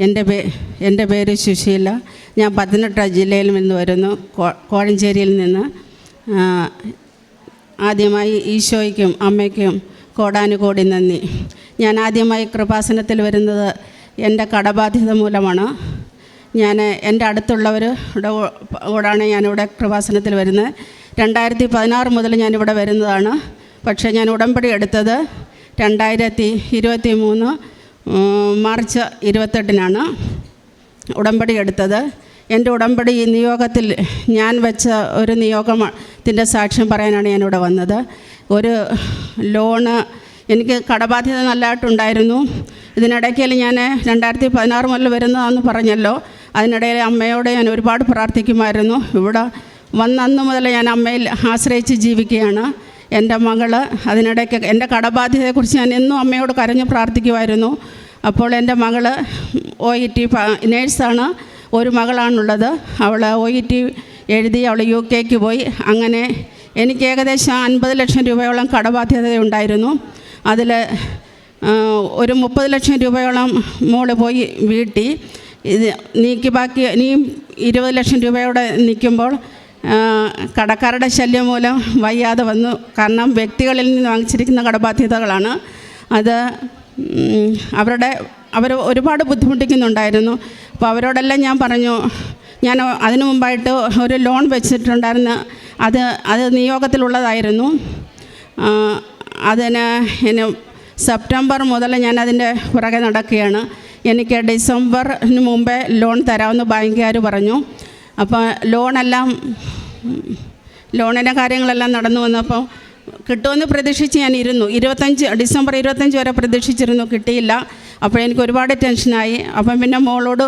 എന്റെ പേ എന്റെ പേര് സുശീല. ഞാൻ പത്തനംതിട്ട ജില്ലയിൽ നിന്ന് വരുന്നു. കോഴഞ്ചേരിയിൽ നിന്ന്. ആദ്യമായി ഈശോയ്ക്കും അമ്മയ്ക്കും കോടാനുകോടി നന്ദി. ഞാൻ ആദ്യമായി കൃപാസനത്തിൽ വരുന്നത് എന്റെ കടബാധ്യത മൂലമാണ്. ഞാൻ എന്റെ അടുത്തുള്ളവരുടെ കൂടാണ് ഞാനിവിടെ കൃപാസനത്തിൽ വരുന്നത്. രണ്ടായിരത്തി പതിനാറ് മുതൽ ഞാനിവിടെ വരുന്നതാണ്. പക്ഷേ ഞാൻ ഉടമ്പടി എടുത്തത് രണ്ടായിരത്തി ഇരുപത്തി മൂന്ന് മാർച്ച് ഇരുപത്തെട്ടിനാണ് ഉടമ്പടി എടുത്തത്. എന്റെ ഉടമ്പടി ഈ നിയോഗത്തിൽ ഞാൻ വെച്ച ഒരു നിയോഗത്തിന്റെ സാക്ഷ്യം പറയാനാണ് ഞാനിവിടെ വന്നത്. ഒരു ലോണ് എനിക്ക് കടബാധ്യത നല്ലതായിട്ടുണ്ടായിരുന്നു. ഇതിനിടയ്ക്കിൽ ഞാൻ രണ്ടായിരത്തി പതിനാറ് മുതൽ വരുന്നതാണെന്ന് പറഞ്ഞല്ലോ. അതിനിടയിൽ അമ്മയോട് ഞാൻ ഒരുപാട് പ്രാർത്ഥിക്കുമായിരുന്നു. ഇവിടെ വന്നന്ന് മുതൽ ഞാൻ അമ്മയിൽ ആശ്രയിച്ച് ജീവിക്കുകയാണ്. എന്റെ മകൾ അതിനിടയ്ക്ക് എന്റെ കടബാധ്യതയെക്കുറിച്ച് ഞാൻ എന്നും അമ്മയോട് കരഞ്ഞ് പ്രാർത്ഥിക്കുമായിരുന്നു. അപ്പോൾ എന്റെ മകൾ ഒ ഇ ടി നേഴ്സാണ്. ഒരു മകളാണുള്ളത്. അവൾ ഒ ഇ ടി എഴുതി അവൾ യു കെക്ക് പോയി. അങ്ങനെ എനിക്ക് ഏകദേശം അൻപത് ലക്ഷം രൂപയോളം കടബാധ്യതയുണ്ടായിരുന്നു അതിൽ ഒരു മുപ്പത് ലക്ഷം രൂപയോളം മോൾ പോയി വീട്ടി. ഇത് നീക്കി ബാക്കി ഇനിയും ഇരുപത് ലക്ഷം രൂപയോടെ നിൽക്കുമ്പോൾ കടക്കാരുടെ ശല്യം മൂലം വയ്യാതെ വന്നു. കാരണം വ്യക്തികളിൽ നിന്ന് വാങ്ങിച്ചിരിക്കുന്ന കടബാധ്യതകളാണ്. അത് അവരുടെ അവർ ഒരുപാട് ബുദ്ധിമുട്ടിക്കുന്നുണ്ടായിരുന്നു. അപ്പോൾ അവരോടെല്ലാം ഞാൻ പറഞ്ഞു ഞാൻ അതിനു മുമ്പായിട്ട് ഒരു ലോൺ വെച്ചിട്ടുണ്ടായിരുന്നു. അത് അത് നിയോഗത്തിലുള്ളതായിരുന്നു. അതിന് ഇനി സെപ്റ്റംബർ മുതൽ ഞാൻ അതിന്റെ പുറകെ നടക്കുകയാണ്. എനിക്ക് ഡിസംബറിന് മുമ്പേ ലോൺ തരാമെന്ന് ബാങ്കുകാർ പറഞ്ഞു. അപ്പോൾ ലോണെല്ലാം ലോണിന്റെ കാര്യങ്ങളെല്ലാം നടന്നു വന്നപ്പോൾ കിട്ടുമെന്ന് പ്രതീക്ഷിച്ച് ഞാൻ ഇരുന്നു. ഇരുപത്തഞ്ച് ഡിസംബർ ഇരുപത്തഞ്ച് വരെ പ്രതീക്ഷിച്ചിരുന്നു. കിട്ടിയില്ല. അപ്പോൾ എനിക്ക് ഒരുപാട് ടെൻഷനായി. അപ്പം പിന്നെ മോളോട്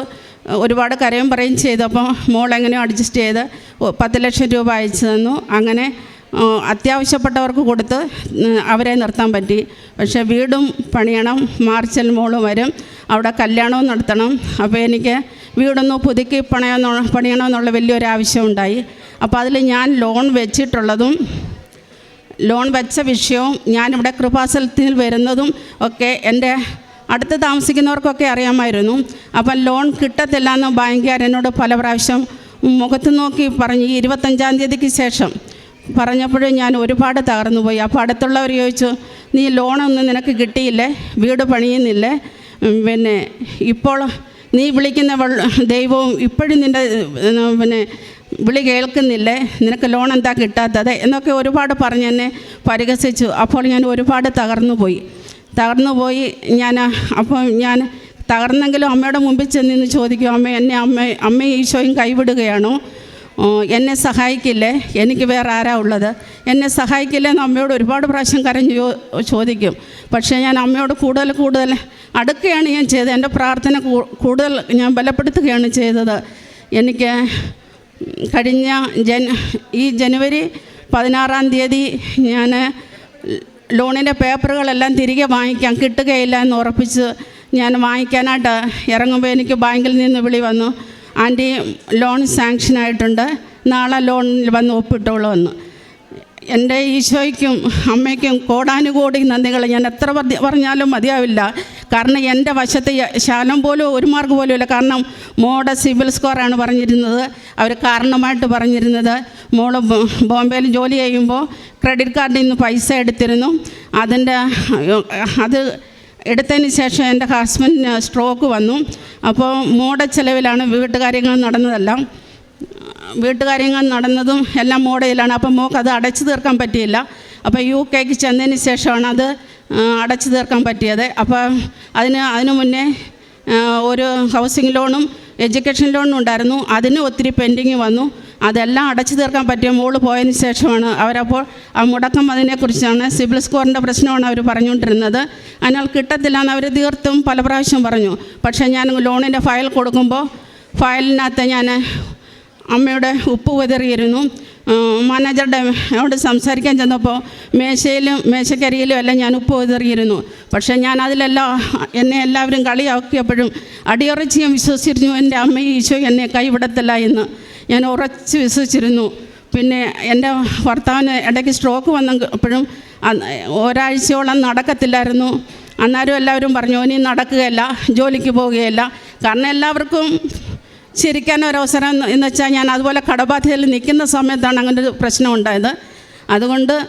ഒരുപാട് കരയും പറയും ചെയ്തു. അപ്പം മോൾ എങ്ങനെയോ അഡ്ജസ്റ്റ് ചെയ്ത് പത്ത് ലക്ഷം രൂപ അയച്ചു തന്നു. അങ്ങനെ അത്യാവശ്യപ്പെട്ടവർക്ക് കൊടുത്ത് അവരെ നിർത്താൻ പറ്റി. പക്ഷേ വീടും പണിയണം. മാർച്ചിൽ മോൾ വരും. അവിടെ കല്യാണവും നടത്തണം. അപ്പോൾ എനിക്ക് വീടൊന്ന് പുതുക്കി പണയെന്നോ പണിയണമെന്നുള്ള വലിയൊരു ആവശ്യം ഉണ്ടായി. അപ്പോൾ അതിൽ ഞാൻ ലോൺ വെച്ചിട്ടുള്ളതും ലോൺ വെച്ച വിഷയവും ഞാനിവിടെ കൃപാസനത്തിൽ വരുന്നതും ഒക്കെ എന്റെ അടുത്ത് താമസിക്കുന്നവർക്കൊക്കെ അറിയാമായിരുന്നു. അപ്പം ലോൺ കിട്ടത്തില്ല എന്ന് ബാങ്കുകാർ എന്നോട് പല പ്രാവശ്യം മുഖത്ത് നോക്കി പറഞ്ഞു ഈ ഇരുപത്തഞ്ചാം തീയതിക്ക് ശേഷം. പറഞ്ഞപ്പോഴും ഞാൻ ഒരുപാട് തകർന്നു പോയി അപ്പോൾ അടുത്തുള്ളവർ ചോദിച്ചു നീ ലോണൊന്നും നിനക്ക് കിട്ടിയില്ലേ? വീട് പണിയുന്നില്ലേ? പിന്നെ ഇപ്പോൾ നീ വിളിക്കുന്ന ദൈവവും ഇപ്പോഴും നിന്റെ പിന്നെ വിളി കേൾക്കുന്നില്ലേ? നിനക്ക് ലോൺ എന്താ കിട്ടാത്തത്? എന്നൊക്കെ ഒരുപാട് പറഞ്ഞ് എന്നെ പരിഹസിച്ചു. അപ്പോൾ ഞാൻ ഒരുപാട് തകർന്നു പോയി. തകർന്നു പോയി ഞാൻ അപ്പോൾ ഞാൻ തകർന്നെങ്കിലും അമ്മയുടെ മുമ്പിൽ ചെന്ന് നിന്ന് ചോദിക്കും അമ്മ എന്നെ അമ്മ അമ്മ ഈശോയും കൈവിടുകയാണോ? എന്നെ സഹായിക്കില്ലേ? എനിക്ക് വേറെ ആരാ ഉള്ളത്? എന്നെ സഹായിക്കില്ലേ എന്ന് അമ്മയോട് ഒരുപാട് പ്രാവശ്യം കരഞ്ഞ് ചോദിക്കും. പക്ഷേ ഞാൻ അമ്മയോട് കൂടുതൽ കൂടുതൽ അടുക്കുകയാണ് ഞാൻ ചെയ്തത്. എന്റെ പ്രാർത്ഥന കൂടുതൽ ഞാൻ ബലപ്പെടുത്തുകയാണ് ചെയ്തത്. എനിക്ക് കഴിഞ്ഞ ജൻ ഈ ജനുവരി പതിനാറാം തീയതി ഞാൻ ലോണിന്റെ പേപ്പറുകളെല്ലാം തിരികെ വാങ്ങിക്കാൻ കിട്ടുകയില്ല എന്ന് ഉറപ്പിച്ച് ഞാൻ വാങ്ങിക്കാനായിട്ട് ഇറങ്ങുമ്പോൾ എനിക്ക് ബാങ്കിൽ നിന്ന് വിളി വന്നു. ആന്റി ലോൺ സാങ്ഷൻ ആയിട്ടുണ്ട്. നാളെ ലോണിൽ വന്ന് ഒപ്പിട്ടോളൂ എന്ന്. എന്റെ ഈശോയ്ക്കും അമ്മയ്ക്കും കോടാനുകോടി നന്ദികൾ. ഞാൻ എത്ര പറഞ്ഞാലും മതിയാവില്ല. കാരണം എന്റെ വശത്ത് ശാലം പോലും ഒരു മാർക്ക് പോലും ഇല്ല. കാരണം മോടെ സിവിൽ സ്കോറാണ് പറഞ്ഞിരുന്നത്. അവർ കാരണമായിട്ട് പറഞ്ഞിരുന്നത്. മോൾ ബോംബെയിൽ ജോലി ചെയ്യുമ്പോൾ ക്രെഡിറ്റ് കാർഡിൽ നിന്ന് പൈസ എടുത്തിരുന്നു. അതിന്റെ അത് എടുത്തതിന് ശേഷം എന്റെ ഹസ്ബൻഡിന് സ്ട്രോക്ക് വന്നു. അപ്പോൾ മോടെ ചിലവിലാണ് വീട്ടുകാര്യങ്ങൾ നടന്നതെല്ലാം. വീട്ടുകാര്യങ്ങൾ നടന്നതും എല്ലാം മോഡയിലാണ് അപ്പം മോക്ക് അത് അടച്ചു തീർക്കാൻ പറ്റിയില്ല. അപ്പോൾ യു കെക്ക് ചെന്നതിന് ശേഷമാണ് അത് അടച്ചു തീർക്കാൻ പറ്റിയത്. അപ്പോൾ അതിന് അതിനു മുന്നേ ഒരു ഹൗസിംഗ് ലോണും എഡ്യൂക്കേഷൻ ലോണും ഉണ്ടായിരുന്നു. അതിന് ഒത്തിരി പെൻഡിങ് വന്നു. അതെല്ലാം അടച്ചു തീർക്കാൻ പറ്റിയ മോൾ പോയതിന് ശേഷമാണ് അവരപ്പോൾ ആ മുടക്കം അതിനെക്കുറിച്ചാണ് സിബിൽ സ്കോറിന്റെ പ്രശ്നമാണ് അവർ പറഞ്ഞുകൊണ്ടിരുന്നത്. അതിനാൽ കിട്ടത്തില്ല എന്ന് അവർ തീർത്തും പല പ്രാവശ്യം പറഞ്ഞു. പക്ഷേ ഞാൻ ലോണിന്റെ ഫയൽ കൊടുക്കുമ്പോൾ ഫയലിനകത്ത് ഞാൻ അമ്മയുടെ ഉപ്പ് വിതറിയിരുന്നു മാനേജറുടെ അവിടെ സംസാരിക്കാൻ ചെന്നപ്പോൾ മേശയിലും മേശക്കരിയിലും എല്ലാം ഞാൻ ഉപ്പ് വിതറിയിരുന്നു പക്ഷേ ഞാൻ അതിലെല്ലാം എന്നെ എല്ലാവരും കളിയാക്കിയപ്പോഴും അടിയുറച്ച് ഞാൻ വിശ്വസിച്ചിരുന്നു എന്റെ അമ്മ ഈശോ എന്നെ കൈവിടത്തില്ല എന്ന്. ഞാൻ ഉറച്ച് വിശ്വസിച്ചിരുന്നു. പിന്നെ എന്റെ ഭർത്താവിന് ഇടയ്ക്ക് സ്ട്രോക്ക് വന്നപ്പോഴും ഒരാഴ്ചയോളം നടക്കത്തില്ലായിരുന്നു. അന്നേരം എല്ലാവരും പറഞ്ഞു ഇനി നടക്കുകയല്ല ജോലിക്ക് പോവുകയല്ല. കാരണം എല്ലാവർക്കും ചിരിക്കാൻ ഒരവസരം എന്ന് വെച്ചാൽ ഞാൻ അതുപോലെ കടബാധ്യതയിൽ നിൽക്കുന്ന സമയത്താണ് അങ്ങനെ ഒരു പ്രശ്നം ഉണ്ടായത്. അതുകൊണ്ട്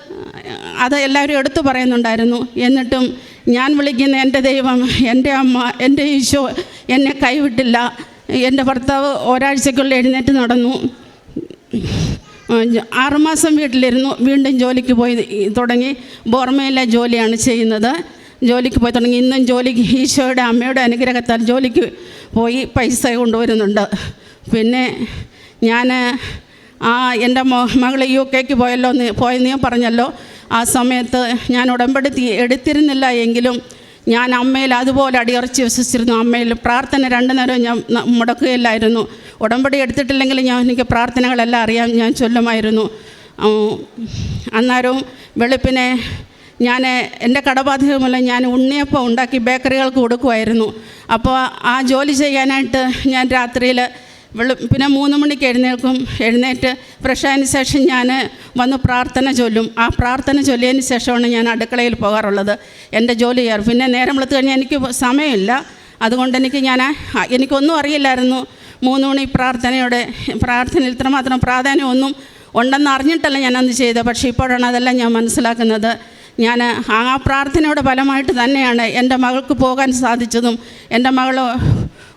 അത് എല്ലാവരും എടുത്തു പറയുന്നുണ്ടായിരുന്നു. എന്നിട്ടും ഞാൻ വിളിക്കുന്ന എന്റെ ദൈവം എന്റെ അമ്മ എന്റെ ഈശോ എന്നെ കൈവിട്ടില്ല. എന്റെ ഭർത്താവ് ഒരാഴ്ചക്കുള്ളിൽ എഴുന്നേറ്റ് നടന്നു. ആറുമാസം വീട്ടിലിരുന്നു. വീണ്ടും ജോലിക്ക് പോയി തുടങ്ങി. ബോർമയിലെ ജോലിയാണ് ചെയ്യുന്നത്. ജോലിക്ക് പോയി തുടങ്ങി. ഇന്നും ജോലിക്ക് ഈശോയുടെ അമ്മയുടെ അനുഗ്രഹത്താൽ ജോലിക്ക് പോയി പൈസ കൊണ്ടുവരുന്നുണ്ട്. പിന്നെ ഞാൻ ആ എന്റെ മകൾ യു കെക്ക് പോയല്ലോ പോയെന്ന് ഞാൻ പറഞ്ഞല്ലോ. ആ സമയത്ത് ഞാൻ ഉടമ്പടി എടുത്തിരുന്നില്ല എങ്കിലും ഞാൻ അമ്മയിൽ അതുപോലെ അടിയുറച്ച് വിശ്വസിച്ചിരുന്നു. അമ്മയിൽ പ്രാർത്ഥന രണ്ടു നേരം ഞാൻ മുടക്കുകയില്ലായിരുന്നു. ഉടമ്പടി എടുത്തിട്ടില്ലെങ്കിൽ ഞാൻ എനിക്ക് പ്രാർത്ഥനകളെല്ലാം അറിയാം ഞാൻ ചൊല്ലുമായിരുന്നു. അന്നേരവും വെളുപ്പിനെ ഞാൻ എന്റെ കടബാധ്യത മൂലം ഞാൻ ഉണ്ണിയപ്പം ഉണ്ടാക്കി ബേക്കറികൾക്ക് കൊടുക്കുമായിരുന്നു. അപ്പോൾ ആ ജോലി ചെയ്യാനായിട്ട് ഞാൻ രാത്രിയിൽ വെളു പിന്നെ മൂന്ന് മണിക്ക് എഴുന്നേൽക്കും. എഴുന്നേറ്റ് ഫ്രഷ് ആയതിനു ശേഷം ഞാൻ വന്ന് പ്രാർത്ഥന ചൊല്ലും. ആ പ്രാർത്ഥന ചൊല്ലിയതിന് ശേഷമാണ് ഞാൻ അടുക്കളയിൽ പോകാറുള്ളത്. എന്റെ ജോലി ചെയ്യാറ് പിന്നെ നേരം വെളുത്ത് കഴിഞ്ഞാൽ എനിക്ക് സമയമില്ല. അതുകൊണ്ട് എനിക്ക് ഞാൻ എനിക്കൊന്നും അറിയില്ലായിരുന്നു. മൂന്ന് മണി പ്രാർത്ഥനയുടെ പ്രാർത്ഥന ഇത്രമാത്രം പ്രാധാന്യമൊന്നും ഉണ്ടെന്ന് അറിഞ്ഞിട്ടല്ല ഞാനന്ന് ചെയ്തത്. പക്ഷേ ഇപ്പോഴാണ് അതെല്ലാം ഞാൻ മനസ്സിലാക്കുന്നത്. ഞാൻ ആ പ്രാർത്ഥനയുടെ ഫലമായിട്ട് തന്നെയാണ് എന്റെ മകൾക്ക് പോകാൻ സാധിച്ചതും എന്റെ മകൾ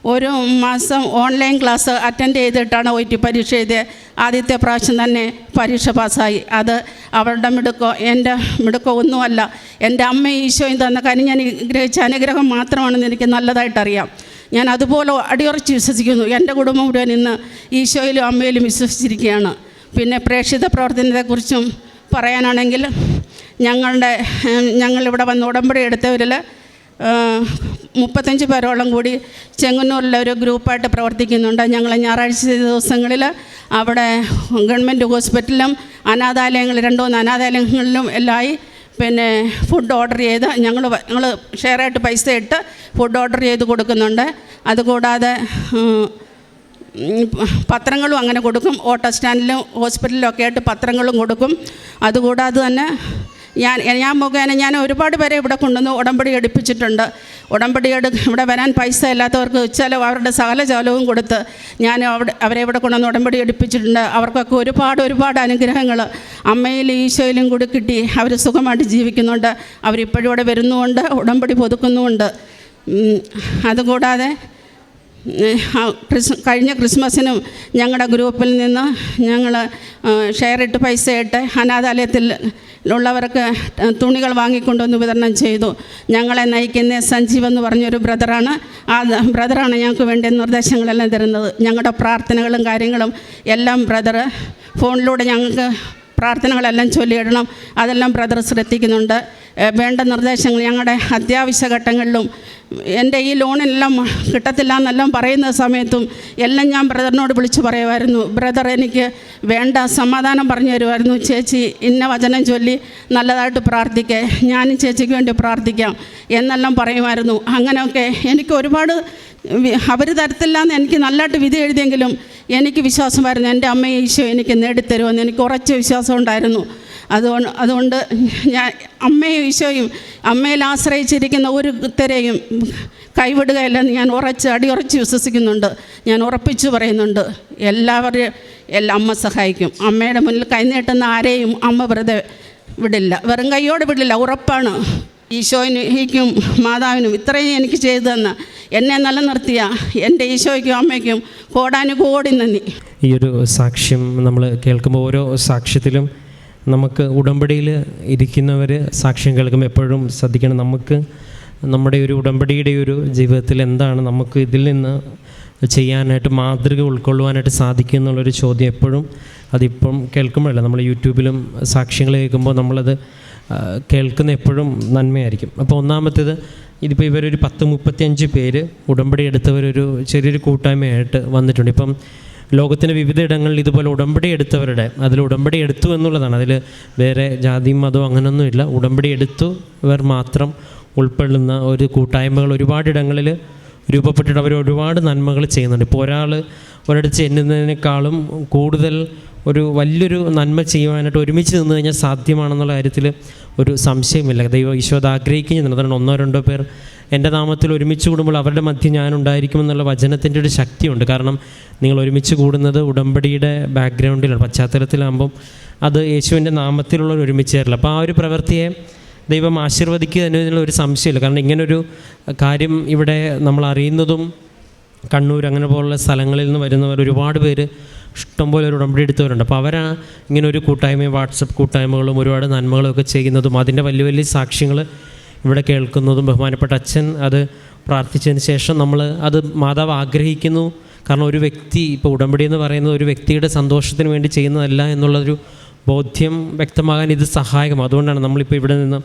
ഒരു മാസം ഓൺലൈൻ ക്ലാസ് അറ്റൻഡ് ചെയ്തിട്ടാണ് ഒ ടി പരീക്ഷ എഴുതിയത്. ആദ്യത്തെ പ്രാവശ്യം തന്നെ പരീക്ഷ പാസ്സായി. അത് അവളുടെ മിടുക്കോ എന്റെ മിടുക്കോ ഒന്നുമല്ല. എന്റെ അമ്മ ഈശോയും തന്ന കാര്യം ഞാൻ ഗ്രഹിച്ച അനുഗ്രഹം മാത്രമാണെന്ന് എനിക്ക് നല്ലതായിട്ടറിയാം. ഞാൻ അതുപോലെ അടിയുറച്ച് വിശ്വസിക്കുന്നു. എന്റെ കുടുംബം മുഴുവൻ ഇന്ന് ഈശോയിലും അമ്മയിലും വിശ്വസിച്ചിരിക്കുകയാണ്. പിന്നെ പ്രേക്ഷിത പ്രവർത്തനത്തെക്കുറിച്ചും പറയാനാണെങ്കിൽ ഞങ്ങളുടെ ഞങ്ങളിവിടെ വന്ന് ഉടമ്പടി എടുത്തവരിൽ മുപ്പത്തഞ്ച് പേരോളം കൂടി ചെങ്ങന്നൂരിലെ ഒരു ഗ്രൂപ്പായിട്ട് പ്രവർത്തിക്കുന്നുണ്ട്. ഞങ്ങൾ ഞായറാഴ്ച ദിവസങ്ങളിൽ അവിടെ ഗവൺമെന്റ് ഹോസ്പിറ്റലിലും അനാഥാലയങ്ങൾ രണ്ടുമൂന്ന് അനാഥാലയങ്ങളിലും എല്ലാമായി പിന്നെ ഫുഡ് ഓർഡർ ചെയ്ത് ഞങ്ങൾ ഞങ്ങൾ ഷെയറായിട്ട് പൈസ ഇട്ട് ഫുഡ് ഓർഡർ ചെയ്ത് കൊടുക്കുന്നുണ്ട്. അതുകൂടാതെ പത്രങ്ങളും അങ്ങനെ കൊടുക്കും. ഓട്ടോ സ്റ്റാൻഡിലും ഹോസ്പിറ്റലിലും ഒക്കെ ആയിട്ട് പത്രങ്ങളും കൊടുക്കും. അതുകൂടാതെ തന്നെ ഞാൻ ഞാൻ മുഖേന ഞാൻ ഒരുപാട് പേരെ ഇവിടെ കൊണ്ടുവന്ന് ഉടമ്പടി എടുപ്പിച്ചിട്ടുണ്ട്. ഉടമ്പടി എടു ഇവിടെ വരാൻ പൈസ ഇല്ലാത്തവർക്ക് ചിലവ് അവരുടെ സകല ചെലവും കൊടുത്ത് ഞാൻ അവിടെ അവരെ ഇവിടെ കൊണ്ടുവന്ന് ഉടമ്പടി എടുപ്പിച്ചിട്ടുണ്ട്. അവർക്കൊക്കെ ഒരുപാട് ഒരുപാട് അനുഗ്രഹങ്ങൾ അമ്മയിലും ഈശോയിലും കൂടി കിട്ടി. അവർ സുഖമായിട്ട് ജീവിക്കുന്നുണ്ട്. അവരിപ്പോഴും ഇവിടെ വരുന്നുമുണ്ട് ഉടമ്പടി പുതുക്കുന്നുമുണ്ട്. അതുകൂടാതെ കഴിഞ്ഞ ക്രിസ്മസിനും ഞങ്ങളുടെ ഗ്രൂപ്പിൽ നിന്ന് ഞങ്ങൾ ഷെയറിട്ട് പൈസ ഇട്ട് അനാഥാലയത്തിൽ ഉള്ളവർക്ക് തുണികൾ വാങ്ങിക്കൊണ്ടുവന്ന് വിതരണം ചെയ്തു. ഞങ്ങളെ നയിക്കുന്ന സഞ്ജീവ് എന്ന് പറഞ്ഞൊരു ബ്രദറാണ്. ആ ബ്രദറാണ് ഞങ്ങൾക്ക് വേണ്ടി നിർദ്ദേശങ്ങളെല്ലാം തരുന്നത്. ഞങ്ങളുടെ പ്രാർത്ഥനകളും കാര്യങ്ങളും എല്ലാം ബ്രദർ ഫോണിലൂടെ ഞങ്ങൾക്ക് പ്രാർത്ഥനകളെല്ലാം ചൊല്ലിയിടണം. അതെല്ലാം ബ്രദർ ശ്രദ്ധിക്കുന്നുണ്ട്. വേണ്ട നിർദ്ദേശങ്ങൾ ഞങ്ങളുടെ അത്യാവശ്യ ഘട്ടങ്ങളിലും എന്റെ ഈ ലോണെല്ലാം കിട്ടത്തില്ല എന്നെല്ലാം പറയുന്ന സമയത്തും എല്ലാം ഞാൻ ബ്രദറിനോട് വിളിച്ച് പറയുമായിരുന്നു ബ്രദർ എനിക്ക് വേണ്ട സമാധാനം പറഞ്ഞു തരുമായിരുന്നു ചേച്ചി ഇന്ന വചനം ചൊല്ലി നല്ലതായിട്ട് പ്രാർത്ഥിക്കേ ഞാനും ചേച്ചിക്ക് വേണ്ടി പ്രാർത്ഥിക്കാം എന്നെല്ലാം പറയുമായിരുന്നു. അങ്ങനെയൊക്കെ എനിക്ക് ഒരുപാട് അവർ തരത്തില്ല എന്ന് എനിക്ക് നല്ലതായിട്ട് വിധി എഴുതിയെങ്കിലും എനിക്ക് വിശ്വാസമായിരുന്നു എന്റെ അമ്മയെ ഈശോ എനിക്ക് നേടിത്തരുമെന്ന് എനിക്ക് ഉറച്ച വിശ്വാസം ഉണ്ടായിരുന്നു. അതുകൊണ്ട് അതുകൊണ്ട് ഞാൻ അമ്മയും ഈശോയും അമ്മയിൽ ആശ്രയിച്ചിരിക്കുന്ന ഒരു തരെയും കൈവിടുകയല്ലെന്ന് ഞാൻ ഉറച്ച് അടിയുറച്ച് വിശ്വസിക്കുന്നുണ്ട്. ഞാൻ ഉറപ്പിച്ചു പറയുന്നുണ്ട്. എല്ലാവരെയും എല്ലാം അമ്മ സഹായിക്കും. അമ്മയുടെ മുന്നിൽ കൈനീട്ടുന്ന ആരെയും അമ്മ വെറുതെ വിടില്ല. വെറും കൈയോടെ വിടില്ല ഉറപ്പാണ്. ഈശോയ്ക്കും മാതാവിനും ഇത്രയും എനിക്ക് ചെയ്തു തന്ന. എന്നെ നിലനിർത്തിയ എന്റെ ഈശോയ്ക്കും അമ്മയ്ക്കും കോടാനുകോടി നന്ദി. ഈ ഒരു സാക്ഷ്യം നമ്മൾ കേൾക്കുമ്പോൾ ഓരോ സാക്ഷ്യത്തിലും നമുക്ക് ഉടമ്പടിയിൽ ഇരിക്കുന്നവർ സാക്ഷ്യം കേൾക്കുമ്പോൾ എപ്പോഴും ശ്രദ്ധിക്കണം. നമുക്ക് നമ്മുടെ ഒരു ഉടമ്പടിയുടെ ഒരു ജീവിതത്തിൽ എന്താണ് നമുക്ക് ഇതിൽ നിന്ന് ചെയ്യാനായിട്ട് മാതൃക ഉൾക്കൊള്ളുവാനായിട്ട് സാധിക്കും എന്നുള്ളൊരു ചോദ്യം എപ്പോഴും അതിപ്പം കേൾക്കുമ്പോഴല്ല? നമ്മൾ യൂട്യൂബിലും സാക്ഷ്യങ്ങൾ കേൾക്കുമ്പോൾ നമ്മളത് കേൾക്കുന്ന എപ്പോഴും നന്മയായിരിക്കും. അപ്പോൾ ഒന്നാമത്തേത് ഇതിപ്പോൾ ഇവരൊരു പത്ത് മുപ്പത്തിയഞ്ച് പേര് ഉടമ്പടി എടുത്തവരൊരു ചെറിയൊരു കൂട്ടായ്മയായിട്ട് വന്നിട്ടുണ്ട്. ഇപ്പം ലോകത്തിന്റെ വിവിധ ഇടങ്ങളിൽ ഇതുപോലെ ഉടമ്പടി എടുത്തവരുടെ അതിൽ ഉടമ്പടി എടുത്തു എന്നുള്ളതാണ്. അതിൽ വേറെ ജാതിയും മതവും അങ്ങനെയൊന്നുമില്ല ഉടമ്പടി എടുത്തു ഇവർ മാത്രം ഉൾപ്പെടുന്ന ഒരു കൂട്ടായ്മകൾ ഒരുപാടിടങ്ങളിൽ രൂപപ്പെട്ടിട്ട് അവർ ഒരുപാട് നന്മകൾ ചെയ്യുന്നുണ്ട്. ഇപ്പോൾ ഒരാൾ ഒരിടത്ത് ചെല്ലുന്നതിനേക്കാളും കൂടുതൽ ഒരു വലിയൊരു നന്മ ചെയ്യുവാനായിട്ട് ഒരുമിച്ച് നിന്ന് കഴിഞ്ഞാൽ സാധ്യമാണെന്നുള്ള കാര്യത്തിൽ ഒരു സംശയമില്ല. ദൈവം ഈശോ അത് ആഗ്രഹിക്കുന്നുണ്ട് അതാണ് ഒന്നോ രണ്ടോ പേർ എന്റെ നാമത്തിൽ ഒരുമിച്ച് കൂടുമ്പോൾ അവരുടെ മധ്യം ഞാൻ ഉണ്ടായിരിക്കുമെന്നുള്ള വചനത്തിന്റെ ഒരു ശക്തിയുണ്ട്. കാരണം നിങ്ങൾ ഒരുമിച്ച് കൂടുന്നത് ഉടമ്പടിയുടെ ബാക്ക്ഗ്രൗണ്ടിലാണ് പശ്ചാത്തലത്തിലാകുമ്പം അത് യേശുവിന്റെ നാമത്തിലുള്ള ഒരു ഒരുമിച്ച് തരില്ല അപ്പോൾ ആ ഒരു പ്രവൃത്തിയെ ദൈവം ആശീർവദിക്കുക എന്നതിനുള്ള ഒരു സംശയമില്ല. കാരണം ഇങ്ങനൊരു കാര്യം ഇവിടെ നമ്മൾ അറിയുന്നതും കണ്ണൂർ അങ്ങനെ പോലുള്ള സ്ഥലങ്ങളിൽ നിന്ന് വരുന്നവർ ഒരുപാട് പേര് ഇഷ്ടംപോലെ ഒരു ഉടമ്പടി എടുത്തവരുണ്ട്. അപ്പോൾ അവരാ ഇങ്ങനെ ഒരു കൂട്ടായ്മയും വാട്സപ്പ് കൂട്ടായ്മകളും ഒരുപാട് നന്മകളൊക്കെ ചെയ്യുന്നതും അതിന്റെ വലിയ വലിയ സാക്ഷ്യങ്ങൾ ഇവിടെ കേൾക്കുന്നതും ബഹുമാനപ്പെട്ട അച്ഛൻ അത് പ്രാർത്ഥിച്ചതിന് ശേഷം നമ്മൾ അത് മാതാവ് ആഗ്രഹിക്കുന്നു. കാരണം ഒരു വ്യക്തി ഇപ്പോൾ ഉടമ്പടി എന്ന് പറയുന്നത് ഒരു വ്യക്തിയുടെ സന്തോഷത്തിന് വേണ്ടി ചെയ്യുന്നതല്ല എന്നുള്ളൊരു ബോധ്യം വ്യക്തമാകാൻ ഇത് സഹായകം. അതുകൊണ്ടാണ് നമ്മളിപ്പോൾ ഇവിടെ നിന്ന്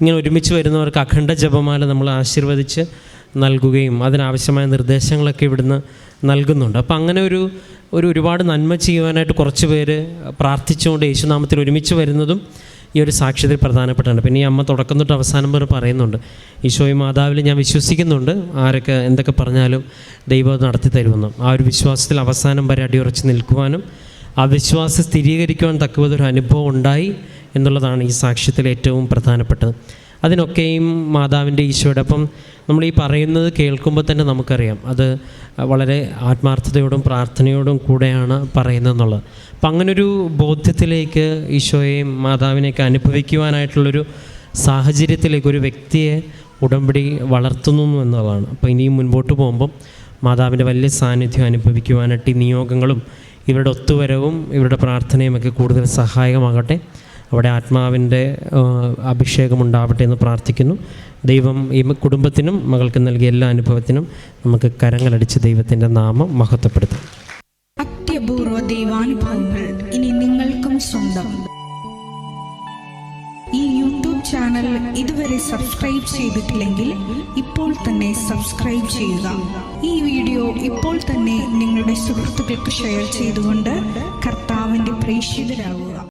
ഇങ്ങനെ ഒരുമിച്ച് വരുന്നവർക്ക് അഖണ്ഡ ജപമാല നമ്മൾ ആശീർവദിച്ച് നൽകുകയും അതിനാവശ്യമായ നിർദ്ദേശങ്ങളൊക്കെ ഇവിടുന്ന് നൽകുന്നുണ്ട്. അപ്പം അങ്ങനെ ഒരു ഒരു ഒരുപാട് നന്മ ചെയ്യുവാനായിട്ട് കുറച്ച് പേര് പ്രാർത്ഥിച്ചുകൊണ്ട് യേശുനാമത്തിൽ ഒരുമിച്ച് വരുന്നതും ഈ ഒരു സാക്ഷ്യത്തിൽ പ്രധാനപ്പെട്ടാണ്. പിന്നെ ഈ അമ്മ തുടക്കം തൊട്ട് അവസാനം വരെ പറയുന്നുണ്ട് ഈശോയി മാതാവിൽ ഞാൻ വിശ്വസിക്കുന്നുണ്ട്. ആരൊക്കെ എന്തൊക്കെ പറഞ്ഞാലും ദൈവം നടത്തി തരുമെന്നും. ആ ഒരു വിശ്വാസത്തിൽ അവസാനം വരെ അടിയുറച്ച് നിൽക്കുവാനും ആ വിശ്വാസം സ്ഥിരീകരിക്കുവാൻ തക്കവതൊരു അനുഭവം ഉണ്ടായി എന്നുള്ളതാണ് ഈ സാക്ഷ്യത്തിൽ ഏറ്റവും പ്രധാനപ്പെട്ടത്. അതിനൊക്കെയും മാതാവിന്റെ ഈശോയുടെ അപ്പം നമ്മൾ ഈ പറയുന്നത് കേൾക്കുമ്പോൾ തന്നെ നമുക്കറിയാം. അത് വളരെ ആത്മാർത്ഥതയോടും പ്രാർത്ഥനയോടും കൂടെയാണ് പറയുന്നതെന്നുള്ളത്. അപ്പം അങ്ങനൊരു ബോധ്യത്തിലേക്ക് ഈശോയെയും മാതാവിനെയൊക്കെ അനുഭവിക്കുവാനായിട്ടുള്ളൊരു സാഹചര്യത്തിലേക്ക് ഒരു വ്യക്തിയെ ഉടമ്പടി വളർത്തുന്നു എന്നുള്ളതാണ്. അപ്പോൾ ഇനിയും മുൻപോട്ട് പോകുമ്പം മാതാവിന്റെ വലിയ സാന്നിധ്യം അനുഭവിക്കുവാനായിട്ട് ഈ നിയോഗങ്ങളും ഇവരുടെ ഒത്തുവരവും ഇവരുടെ പ്രാർത്ഥനയും ഒക്കെ കൂടുതൽ സഹായകമാകട്ടെ. അവിടെ ആത്മാവിന്റെ അഭിഷേകം ഉണ്ടാവട്ടെ എന്ന് പ്രാർത്ഥിക്കുന്നു. ദൈവം ഈ കുടുംബത്തിനും മകൾക്ക് നൽകിയ എല്ലാ അനുഭവത്തിനും നമുക്ക് കരങ്ങളടിച്ച് ദൈവത്തിന്റെ നാമം മഹത്വപ്പെടുത്താം. അത്യപൂർവ ദൈവാനുഭവങ്ങൾ ഇനി നിങ്ങൾക്കും സ്വന്തം. ഈ യൂട്യൂബ് ചാനൽ ഇതുവരെ സബ്സ്ക്രൈബ് ചെയ്തിട്ടില്ലെങ്കിൽ ഇപ്പോൾ തന്നെ സബ്സ്ക്രൈബ് ചെയ്യുക. ഈ വീഡിയോ ഇപ്പോൾ തന്നെ നിങ്ങളുടെ സുഹൃത്തുക്കൾക്ക് ഷെയർ ചെയ്തുകൊണ്ട് കർത്താവിന്റെ പ്രേക്ഷിതരാകുക.